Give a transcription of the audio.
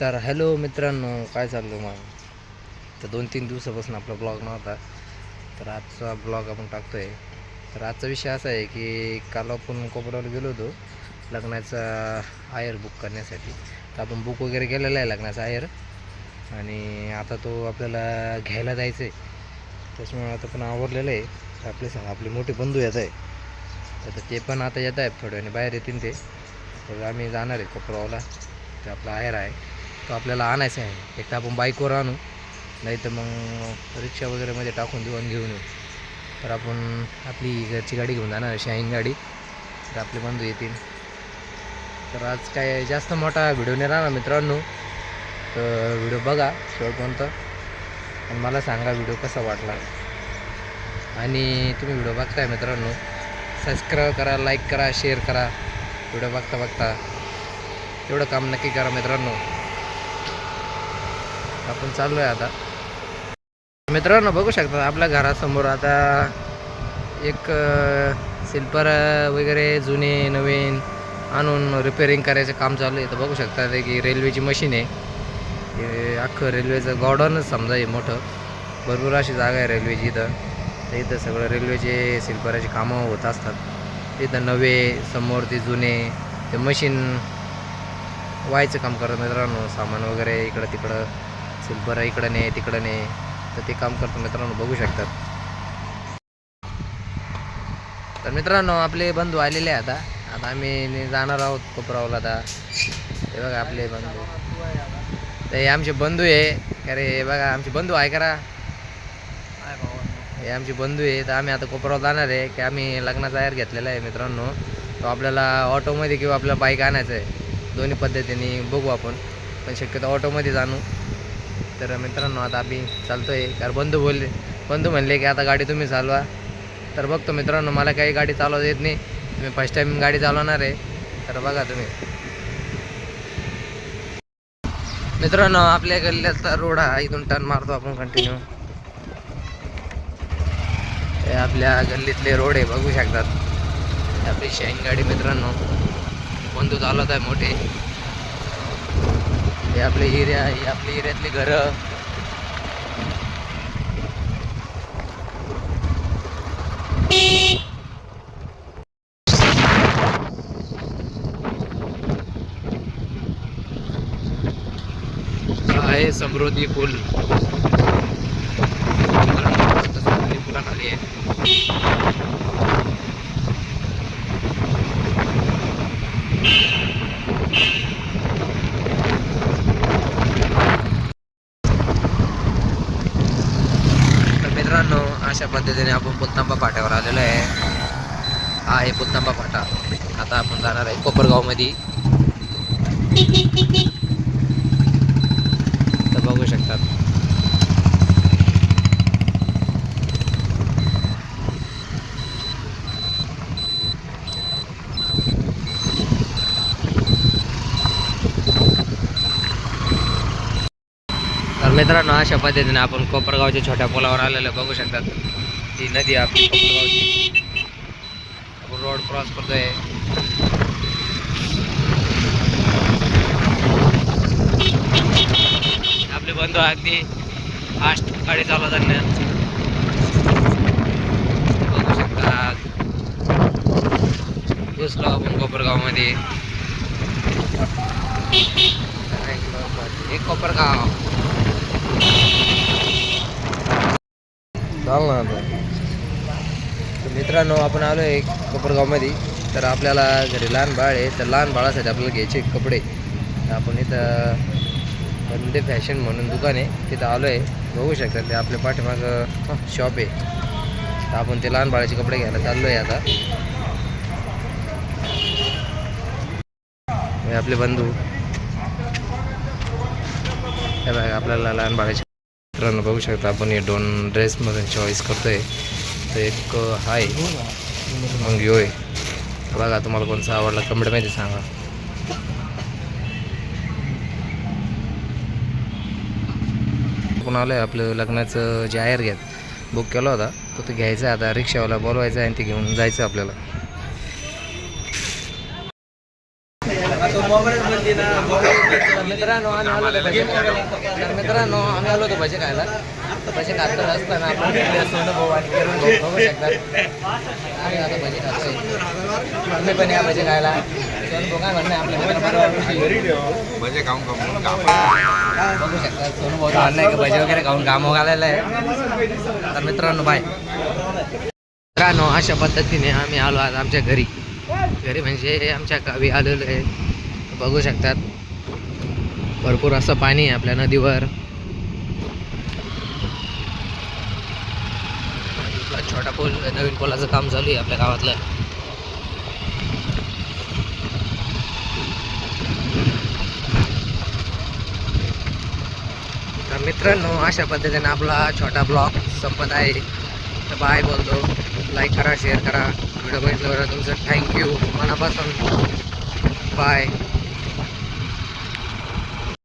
तर हॅलो मित्रांनो काय चाललं मग? तर दोन तीन दिवसापासून आपला ब्लॉग नव्हता. तर आजचा ब्लॉग आपण टाकतो आहे तर आजचा विषय असा आहे की काल आपण कोपरावर गेलो होतो लग्नाचा आयर बुक करण्यासाठी. तर आपण बुक वगैरे केलेला आहे लग्नाचा आयर. आणि आता तो आपल्याला घ्यायला जायचं आहे त्याच्यामुळे आता पण आवरलेलं आहे. तर आपले सांग आपले मोठे बंधू येत आहे तर ते पण आता येत आहेत थोड्या वेळाने बाहेर येतील ते. तर आम्ही जाणार आहे कोपरावला ते आपला आयर आहे. तो आपल्याला आणायचा आहे. एक तर आपण बाईकवर आणू नाही तर मग रिक्षा वगैरेमध्ये टाकून देऊ आणि घेऊन येऊ. तर आपण आपली घरची गाडी घेऊन जाणार शाईन गाडी. तर आपले बंधू येतील. तर आज काय जास्त मोठा व्हिडिओ नाही राहणार मित्रांनो. तर व्हिडिओ बघा शेवटपर्यंत आणि मला सांगा व्हिडिओ कसा वाटला. आणि तुम्ही व्हिडिओ बघताय मित्रांनो. सबस्क्राईब करा लाईक करा शेअर करा. व्हिडिओ बघता बघता एवढं काम नक्की करा मित्रांनो. आपण चाललो आहे आता. मित्रांनो बघू शकता आपल्या घरासमोर आता एक सिल्पर वगैरे जुने नवीन आणून रिपेअरिंग करायचं काम चालू आहे. तर बघू शकता ते की रेल्वेची मशीन आहे. अख्खं रेल्वेचं गॉर्डनच समजा आहे मोठं. भरपूर अशी जागा आहे रेल्वेची इथं. तर इथं सगळं रेल्वेचे सिल्पराचे कामं होत असतात. इथं नवे समोर ते जुने ते मशीन व्हायचं काम करत मित्रांनो. सामान वगैरे इकडं तिकडं. सिल्पर इकडं नाही तिकडं नाही तर ते काम करतो मित्रांनो बघू शकतात. तर मित्रांनो आपले बंधू आलेले आहे आता. आता आम्ही जाणार आहोत कोपरावला आता. हे बघा आपले बंधू. तर हे आमचे बंधू आहे. अरे हे बघा आमचे बंधू आहे करा. हे आमचे बंधू आहे. तर आम्ही आता कोपरावर जाणार आहे. की आम्ही लग्नाचा तयार घेतलेला आहे मित्रांनो. तो आपल्याला ऑटोमध्ये किंवा आपल्याला बाईक आणायचं आहे. दोन्ही पद्धतीने बघू आपण. पण शक्यतो ऑटोमध्ये जाणू. तर मित्रांनो आता आम्ही चालतो आहे कारण बंधू बोलले बंधू म्हणले की आता गाडी तुम्ही चालवा. तर बघतो मित्रांनो मला काही गाडी चालवता येत नाही. तुम्ही फर्स्ट टाईम गाडी चालवणार आहे. तर बघा तुम्ही. मित्रांनो आपल्या गल्ल्याचा रोड हा इथून टर्न मारतो आपण कंटिन्यू हे आपल्या गल्लीतले रोड आहे बघू शकतात. आपली शाईन गाडी मित्रांनो. बंधू चालवत आहे मोठे. हे आपले एरिया हे आपल्या एरियातली घरं. हा आहे समृद्धी पूल समृद्धी पुलात आली आहे तर मित्रांनो अशा पद्धतीने आपण पुलतांबा फाट्यावर आलेलो आहे. हा आहे पुलतांबा फाटा. आता आपण जाणार आहे कोपरगावमध्ये. तर बघू शकतात तर मित्रांनो अशा पद्धतीने आपण कोपरगावच्या छोट्या पुलावर आलेलं बघू शकतात ती नदी आपली कोपरगावची. आपण रोड क्रॉस करतोय. आपले बंधू अगदी फास्ट गाडी चालू ना. बघू शकतात. घुसलो आपण कोपरगावमध्ये. एक कोपरगाव. चाल ना आता. तर मित्रांनो आपण आलो आहे कोपरगावमध्ये. तर आपल्याला घरी लहान बाळ आहे. तर लहान बाळासाठी आपल्याला घ्यायचे कपडे. आपण इथं बंदे फॅशन म्हणून दुकान आहे. तिथं आलो आहे. बघू शकता ते आपल्या पाठीमागं शॉप आहे. तर आपण ते लहान बाळाचे कपडे घ्यायला चाललो आहे आता. आपले बंधू. हे बघा आपल्याला लहान बाळाच्या मित्रांनो बघू शकता आपण. हे दोन ड्रेसमधून चॉईस करतोय. तर एक हाय. मग यो आहे. बघा तुम्हाला कोणता आवडला कमेंटमध्ये सांगा. आपण आहे आपलं लग्नाचं जे आयर घेत बुक केला होता तो तो घ्यायचा आहे. आता रिक्षावाला बोलवायचा आहे आणि ते घेऊन जायचं आपल्याला तर मित्रांनो आम्ही आलो होतो भजी खायला. तर मित्रांनो आम्ही आलो होतो भजी खायला. तर भजी खात असताना आपण सोनं भाऊ आणि किरण भाऊ बघू शकतात. आम्ही आता भजी खातोय. तुम्ही पण या भजी खायला. सोनं भाऊ काय म्हणणं आपल्या मित्रांबरोबर म्हणजे खाऊन खाऊन बघू शकता सोनू भाऊ म्हणणं आहे की भजी वगैरे खाऊन कामं घालायला आहे. तर मित्रांनो बाय. मित्रांनो अशा पद्धतीने आम्ही आलो आज आमच्या घरी. घरी म्हणजे आमच्या गावी आलेलो आहे. बघू शकतात. भरपूर असं पाणी आहे आपल्या नदीवर. छोटा पूल नवीन पुलाचं काम चालू आहे आपल्या गावातलं. तर मित्रांनो अशा पद्धतीने आपला छोटा ब्लॉग संपत आहे. तर बाय बोलतो. लाईक करा शेअर करा. व्हिडिओ बघितल्यावर तुमचं थँक्यू मनापासून बाय